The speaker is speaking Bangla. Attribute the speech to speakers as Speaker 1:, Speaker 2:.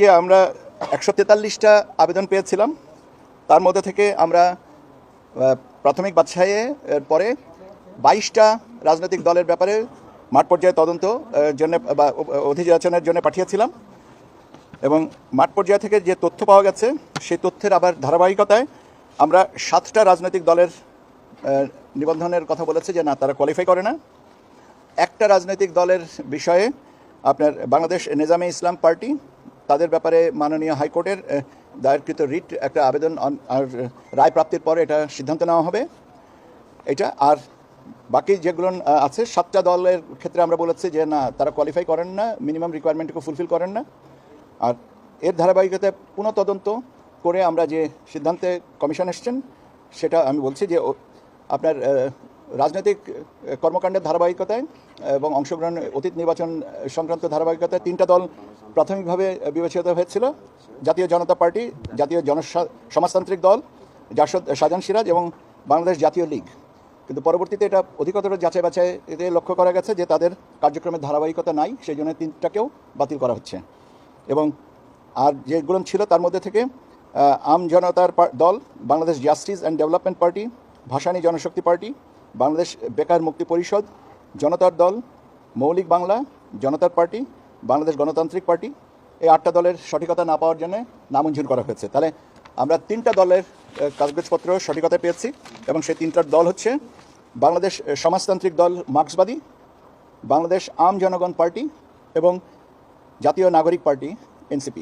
Speaker 1: যে আমরা একশো তেতাল্লিশটা আবেদন পেয়েছিলাম, তার মধ্যে থেকে আমরা প্রাথমিক বাদশাহে পরে বাইশটা রাজনৈতিক দলের ব্যাপারে মাঠ পর্যায়ে তদন্ত জন্য, বা অধিযাচনের জন্য পাঠিয়েছিলাম। এবং মাঠ পর্যায়ে থেকে যে তথ্য পাওয়া গেছে, সেই তথ্যের আবার ধারাবাহিকতায় আমরা সাতটা রাজনৈতিক দলের নিবন্ধনের কথা বলেছে যে না, তারা কোয়ালিফাই করে না। একটা রাজনৈতিক দলের বিষয়ে আপনার বাংলাদেশ নিজামে ইসলাম পার্টি তাদের ব্যাপারে মাননীয় হাইকোর্টের দায়েরকৃত রিট একটা আবেদন আর রায় প্রাপ্তির পরে এটা সিদ্ধান্ত নেওয়া হবে। এটা, আর বাকি যেগুলো আছে, সাতটা দলের ক্ষেত্রে আমরা বলেছি যে না, তারা কোয়ালিফাই করেন না মিনিমাম রিকোয়ারমেন্টকে ফুলফিল করেন না। আর এর ধারাবাহিকতায় পুনঃ তদন্ত করে আমরা যে সিদ্ধান্তে কমিশন এসছেন, সেটা আমি বলছি যে আপনার রাজনৈতিক কর্মকাণ্ডের ধারাবাহিকতায় এবং অংশগ্রহণ, অতীত নির্বাচন সংক্রান্ত ধারাবাহিকতায় তিনটা দল প্রাথমিকভাবে বিবেচিত হয়েছিল। জাতীয় জনতা পার্টি, জাতীয় জন সমাজতান্ত্রিক দল, জাসদ শাহজাহান সিরাজ এবং বাংলাদেশ জাতীয় লীগ। কিন্তু পরবর্তীতে এটা অধিকতর যাচাই বাছাই এতে লক্ষ্য করা গেছে যে তাদের কার্যক্রমের ধারাবাহিকতা নাই, সেই জন্য তিনটাকেও বাতিল করা হচ্ছে। এবং আর যেগুলো ছিল তার মধ্যে থেকে আম জনতার দল, Bangladesh justice and development party, Bhasani Janashakti party Bangladesh বেকার মুক্তি পরিষদ, জনতার দল, মৌলিক বাংলা, জনতার পার্টি, বাংলাদেশ গণতান্ত্রিক পার্টি, এই আটটা দলের সঠিকতা না পাওয়ার জন্য নামঞ্জুর করা হয়েছে। তাহলে আমরা তিনটা দলের কাগজপত্র সঠিকতা পেয়েছি এবং সেই তিনটার দল হচ্ছে বাংলাদেশ সমাজতান্ত্রিক দল মার্ক্সবাদী, বাংলাদেশ আম জনগণ পার্টি এবং জাতীয় নাগরিক পার্টি, এনসিপি।